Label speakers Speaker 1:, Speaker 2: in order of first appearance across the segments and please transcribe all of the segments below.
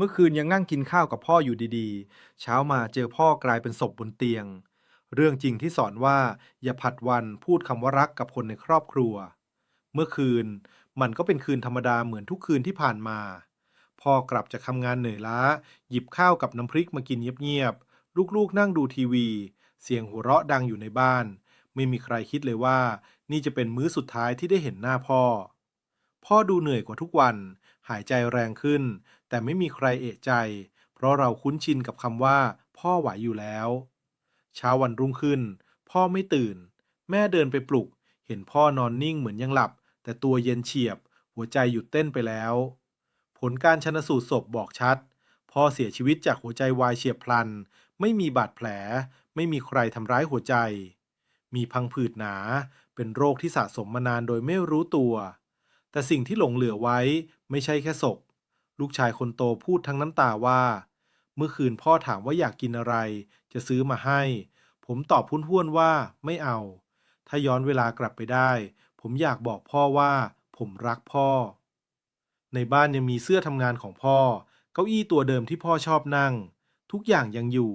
Speaker 1: มื่อคืนยังนั่งกินข้าวกับพ่ออยู่ดีๆ เช้ามาเจอพ่อกลายเป็นศพบนเตียง เรื่องจริงที่สอนว่าอย่าผัดวันพูดคำว่ารักกับคนในครอบครัว เมื่อคืนมันก็เป็นคืนธรรมดาเหมือนทุกคืนที่ผ่านมา พ่อกลับจากทำงานเหนื่อยล้า หยิบข้าวกับน้ำพริกมากินเงียบๆ ลูกๆนั่งดูทีวี เสียงหัวเราะดังอยู่ในบ้าน ไม่มีใครคิดเลยว่า นี่จะเป็นมื้อสุดท้ายที่ได้เห็นหน้าพ่อ พ่อดูเหนื่อยกว่าทุกวัน หายใจแรงขึ้น แต่ไม่มีใครเอะใจ เพราะเราคุ้นชินกับคำว่า พ่อไหวอยู่แล้ว เช้าวันรุ่งขึ้น พ่อไม่ตื่น แม่เดินไปปลุก เห็นพ่อนอนนิ่งเหมือนยังหลับ แต่ตัวเย็นเฉียบ หัวใจหยุดเต้นไปแล้ว ผลการชนสูตรศพบอกชัด พ่อเสียชีวิตจากหัวใจวายเฉียบพลัน ไม่มีบาดแผล ไม่มีใครทำร้ายหัวใจ มีพังผืดหนา เป็นโรคที่สะสมมานานโดยไม่รู้ตัว แต่สิ่งที่หลงเหลือไว้ไม่ใช่แค่ศพ ลูกชายคนโตพูดทั้งน้ำตาว่า เมื่อคืนพ่อถามว่าอยากกินอะไร จะซื้อมาให้ ผมตอบพุ่นๆว่าไม่เอา ถ้าย้อนเวลากลับไปได้ ผมอยากบอกพ่อว่า ผมรักพ่อ ในบ้านยังมีเสื้อทำงานของพ่อ เก้าอี้ตัวเดิมที่พ่อชอบนั่ง ทุกอย่างยังอยู่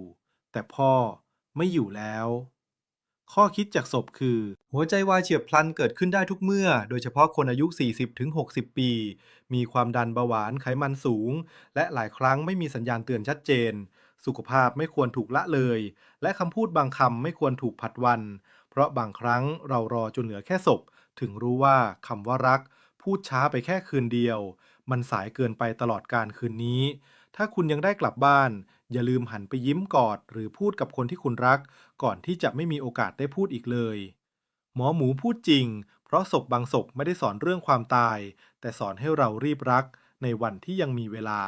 Speaker 1: แต่พ่อไม่อยู่แล้ว ข้อคิดจากศพคือ หัวใจวายเฉียบพลันเกิดขึ้นได้ทุกเมื่อ โดยเฉพาะคนอายุ 40-60 ปี มีความดันเบาหวานไขมันสูง และหลายครั้งไม่มีสัญญาณเตือนชัดเจน สุขภาพไม่ควรถูกละเลย และคำพูดบางคำไม่ควรถูกผัดวัน เพราะบางครั้งเรารอจนเหลือแค่ศพ ถึงรู้ว่าคำว่ารัก พูดช้าไปแค่คืนเดียว มันสายเกินไปตลอดการคืนนี้ ถ้าคุณยังได้กลับบ้าน อย่าลืมหันไปยิ้มกอด หรือพูดกับคนที่คุณรัก ก่อนที่จะไม่มีโอกาสได้พูดอีกเลย หมอหมูพูดจริง เพราะศพบางศพไม่ได้สอนเรื่องความตาย แต่สอนให้เรารีบรักในวันที่ยังมีเวลา